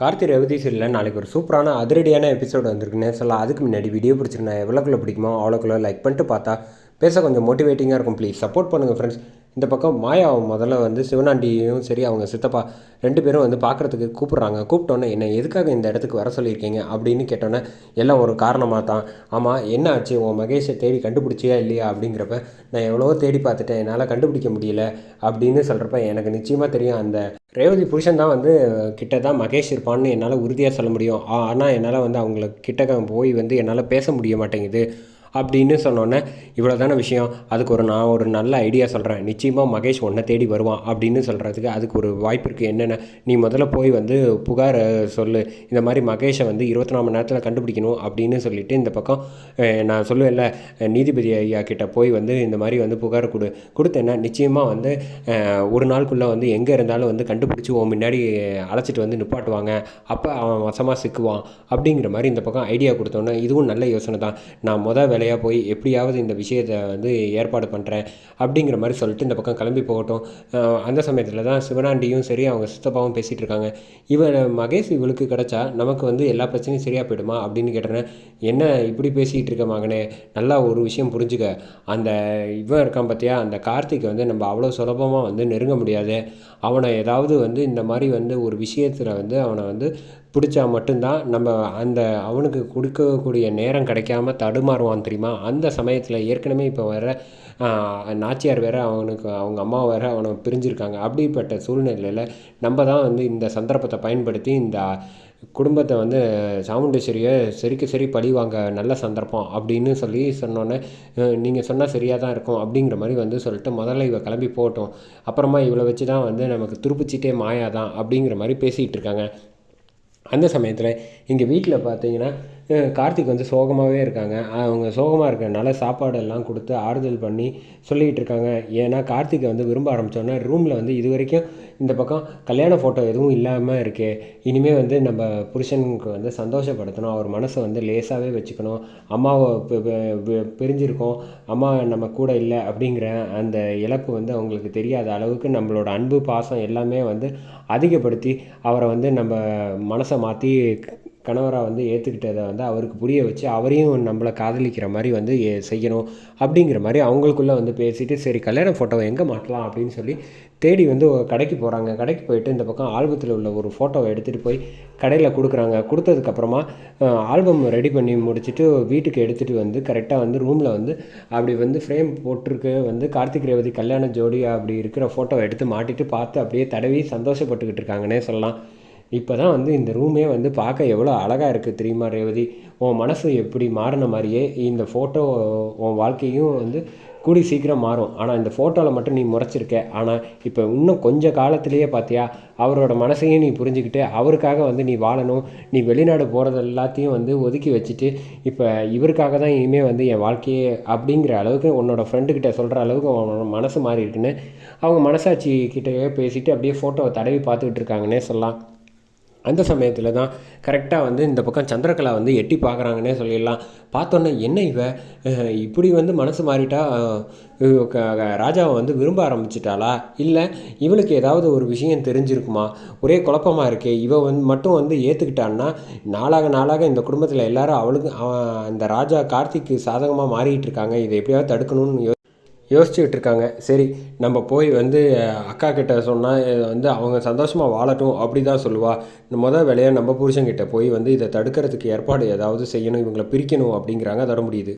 கார்த்தி ரேவதி சீரியலில் நாளைக்கு ஒரு சூப்பரான அதிரடியான எபிசோடு வந்திருக்குன்னு சொல்லலாம். அதுக்கு முன்னாடி வீடியோ பிடிச்சிருந்தேன் எவ்வளோக்குள்ளே பிடிக்குமோ அவ்வளோக்குள்ள லைக் பண்ணிட்டு பார்த்தா பேச கொஞ்சம் மோட்டிவேட்டிங்காக இருக்கும். ப்ளீஸ் சப்போர்ட் பண்ணுங்கள் ஃப்ரெண்ட்ஸ் இந்த பக்கம் மாயாவை முதல்ல வந்து சிவனாண்டியும் சரி அவங்க சித்தப்பா ரெண்டு பேரும் வந்து பார்க்குறதுக்கு கூப்பிட்றாங்க. கூப்பிட்டோன்னே என்ன எதுக்காக இந்த இடத்துக்கு வர சொல்லியிருக்கீங்க? அப்படின்னு கேட்டோன்னே எல்லாம் ஒரு காரணமாக தான். ஆமாம் என்ன ஆச்சு? உன் மகேஷை தேடி கண்டுபிடிச்சியா இல்லையா? அப்படிங்கிறப்ப நான் எவ்வளவோ தேடி பார்த்துட்டேன். என்னால் கண்டுபிடிக்க முடியல. அப்படின்னு சொல்கிறப்ப எனக்கு நிச்சயமாக தெரியும் அந்த ரேவதி புருஷன் தான் வந்து கிட்ட தான் மகேஷ் இருப்பான்னு என்னால் உறுதியாக சொல்ல முடியும். ஆனால் என்னால் வந்து அவங்கள கிட்டக்க போய் வந்து என்னால் பேச முடிய மாட்டேங்குது. அப்படின்னு சொன்னோன்னே இவ்வளோ தானே விஷயம்? அதுக்கு ஒரு நான் ஒரு நல்ல ஐடியா சொல்கிறேன் நிச்சயமாக மகேஷ் உன்னை தேடி வருவான் அப்படின்னு சொல்கிறதுக்கு அதுக்கு ஒரு வாய்ப்பு இருக்குது என்னென்ன? நீ முதல்ல போய் வந்து புகார் சொல்லு. இந்த மாதிரி மகேஷை வந்து இருபத்தி நாலு மணி நேரத்தில் கண்டுபிடிக்கணும் அப்படின்னு சொல்லிவிட்டு இந்த பக்கம் நான் சொல்லுவேன்ல நீதிபதி ஐயா கிட்ட போய் வந்து இந்த மாதிரி வந்து புகார் கொடு. கொடுத்தேன்னா நிச்சயமாக வந்து ஒரு நாளுக்குள்ளே வந்து எங்கே இருந்தாலும் வந்து கண்டுபிடிச்சி உன் முன்னாடி அழைச்சிட்டு வந்து நிப்பாட்டுவாங்க. அப்போ அவன் வசமாக சிக்குவான். அப்படிங்கிற மாதிரி இந்த பக்கம் ஐடியா கொடுத்தோன்னே இதுவும் நல்ல யோசனை தான். நான் முத வேலையாக போய் எப்படியாவது இந்த விஷயத்தை வந்து ஏற்பாடு பண்ணுறேன் அப்படிங்கிற மாதிரி சொல்லிட்டு இந்த பக்கம் கிளம்பி போகட்டும். அந்த சமயத்தில் தான் சிவனாண்டியும் சரி அவங்க சித்தப்பாவும் பேசிகிட்டு இருக்காங்க. இவன் மகேஷ் இவளுக்கு கிடச்சா நமக்கு வந்து எல்லா பிரச்சனையும் சரியாக போயிடுமா அப்படின்னு கேட்டேன். என்ன இப்படி பேசிகிட்டு இருக்க மகனே நல்லா ஒரு விஷயம் புரிஞ்சுக்க. அந்த இவன் இருக்கான் பார்த்தியா அந்த கார்த்திக் வந்து நம்ம அவ்வளோ சுலபமாக வந்து நெருங்க முடியாது. அவனை ஏதாவது வந்து இந்த மாதிரி வந்து ஒரு விஷயத்தில் வந்து அவனை வந்து பிடிச்சா மட்டும்தான் நம்ம அந்த அவனுக்கு கொடுக்கக்கூடிய நேரம் கிடைக்காம தடுமாறுவான் தெரியுமா? அந்த சமயத்தில் ஏற்கனவே இப்போ வர நாச்சியார் வேறு அவனுக்கு அவங்க அம்மா வேற அவனை பிரிஞ்சிருக்காங்க. அப்படிப்பட்ட சூழ்நிலையில் நம்ம தான் வந்து இந்த சந்தர்ப்பத்தை பயன்படுத்தி இந்த குடும்பத்தை வந்து சாமுண்டேஸ்வரியை சரிக்கு சரி பழி வாங்க நல்ல சந்தர்ப்பம் அப்படின்னு சொல்லி சொன்னோன்னே நீங்கள் சொன்னால் சரியாக தான் இருக்கும் அப்படிங்கிற மாதிரி வந்து சொல்லிட்டு முதல்ல இவ கிளம்பி போட்டோம் அப்புறமா இவளை வச்சு தான் வந்து நமக்கு துருப்பிச்சிட்டே மாயா தான் அப்படிங்கிற மாதிரி பேசிகிட்டு இருக்காங்க. அந்த சமயத்தில் இங்கே வீட்டில் பார்த்தீங்கன்னா கார்த்திக் வந்து சோகமாகவே இருக்காங்க. அவங்க சோகமாக இருக்கிறனால சாப்பாடெல்லாம் கொடுத்து ஆறுதல் பண்ணி சொல்லிகிட்டு இருக்காங்க. ஏன்னா கார்த்திகை வந்து விரும்ப ஆரம்பித்தோன்னே ரூமில் வந்து இது வரைக்கும் இந்த பக்கம் கல்யாண ஃபோட்டோ எதுவும் இல்லாமல் இருக்கே. இனிமேல் வந்து நம்ம புருஷனுக்கு வந்து சந்தோஷப்படுத்தணும். அவர் மனசை வந்து லேசாகவே வச்சுக்கணும். அம்மாவை பிரிஞ்சிருக்கோம். அம்மா நம்ம கூட இல்லை அப்படிங்கிற அந்த இழப்பு வந்து அவங்களுக்கு தெரியாத அளவுக்கு நம்மளோட அன்பு பாசம் எல்லாமே வந்து அதிகப்படுத்தி அவரை வந்து நம்ம மனசை மாற்றி கணவராக வந்து ஏற்றுக்கிட்டதை வந்து அவருக்கு புரிய வச்சு அவரையும் நம்மளை காதலிக்கிற மாதிரி வந்து செய்யணும் அப்படிங்கிற மாதிரி அவங்களுக்குள்ளே வந்து பேசிவிட்டு சரி கல்யாண ஃபோட்டோவை எங்கே மாட்டலாம் அப்படின்னு சொல்லி தேடி வந்து கடைக்கு போகிறாங்க கடைக்கு போயிட்டு இந்த பக்கம் ஆல்பத்தில் உள்ள ஒரு ஃபோட்டோவை எடுத்துகிட்டு போய் கடையில் கொடுக்குறாங்க. கொடுத்ததுக்கப்புறமா ஆல்பம் ரெடி பண்ணி முடிச்சுட்டு வீட்டுக்கு எடுத்துகிட்டு வந்து கரெக்டாக வந்து ரூமில் வந்து அப்படி வந்து ஃப்ரேம் போட்டிருக்கு. வந்து கார்த்திக் ரேவதி கல்யாண ஜோடி அப்படி இருக்கிற ஃபோட்டோவை எடுத்து மாட்டிட்டு பார்த்து அப்படியே தடவி சந்தோஷப்பட்டுக்கிட்டு இருக்காங்கன்னே சொல்லலாம். இப்போ தான் வந்து இந்த ரூமே வந்து பார்க்க எவ்வளோ அழகாக இருக்குது தெரியுமா ரேவதி? உன் மனசு எப்படி மாறின மாதிரியே இந்த ஃபோட்டோ உன் வாழ்க்கையும் வந்து கூடி சீக்கிரம் மாறும். ஆனால் இந்த ஃபோட்டோவில் மட்டும் நீ முறைச்சிருக்க. ஆனால் இப்போ இன்னும் கொஞ்சம் காலத்திலேயே பார்த்தியா அவரோட மனசையும் நீ புரிஞ்சுக்கிட்டு அவருக்காக வந்து நீ வாழணும். நீ வெளிநாடு போகிறது எல்லாத்தையும் வந்து ஒதுக்கி வச்சுட்டு இப்போ இவருக்காக தான் இனிமேல் வந்து என் வாழ்க்கையே அப்படிங்கிற அளவுக்கு உன்னோட ஃப்ரெண்டுக்கிட்ட சொல்கிற அளவுக்கு உன்னோட மனசு மாறி இருக்குன்னு அவங்க மனசாட்சி கிட்டேயே பேசிட்டு அப்படியே ஃபோட்டோவை தடவி பார்த்துக்கிட்டு இருக்காங்கன்னே சொல்லலாம். அந்த சமயத்தில் தான் கரெக்டாக வந்து இந்த பக்கம் சந்திரகலா வந்து எட்டி பார்க்குறாங்கன்னே சொல்லிடலாம். பார்த்தோன்னே என்ன இவ? இப்படி வந்து மனசு மாறிட்டா ராஜாவை வந்து விரும்ப ஆரம்பிச்சிட்டாளா? இல்லை இவளுக்கு ஏதாவது ஒரு விஷயம் தெரிஞ்சிருக்குமா? ஒரே குழப்பமாக இருக்கே இவ வந்து மட்டும் வந்து ஏற்றுக்கிட்டான்னா நாளாக நாளாக இந்த குடும்பத்தில் எல்லாரும் அவளுக்கு அந்த ராஜா கார்த்திக்கு சாதகமாக மாறிட்டு இருக்காங்க. இதை எப்படியாவது தடுக்கணும்னு யோ யோசிச்சுக்கிட்டு இருக்காங்க சரி நம்ம போய் வந்து அக்கா கிட்ட சொன்னால் வந்து அவங்க சந்தோஷமாக வாழட்டும் அப்படி தான் சொல்லுவா. இந்த மொதல் வேலையாக நம்ம புருஷன்கிட்ட போய் வந்து இதை தடுக்கிறதுக்கு ஏற்பாடு ஏதாவது செய்யணும் இவங்களை பிரிக்கணும் அப்படிங்கிறாங்க தர முடியுது.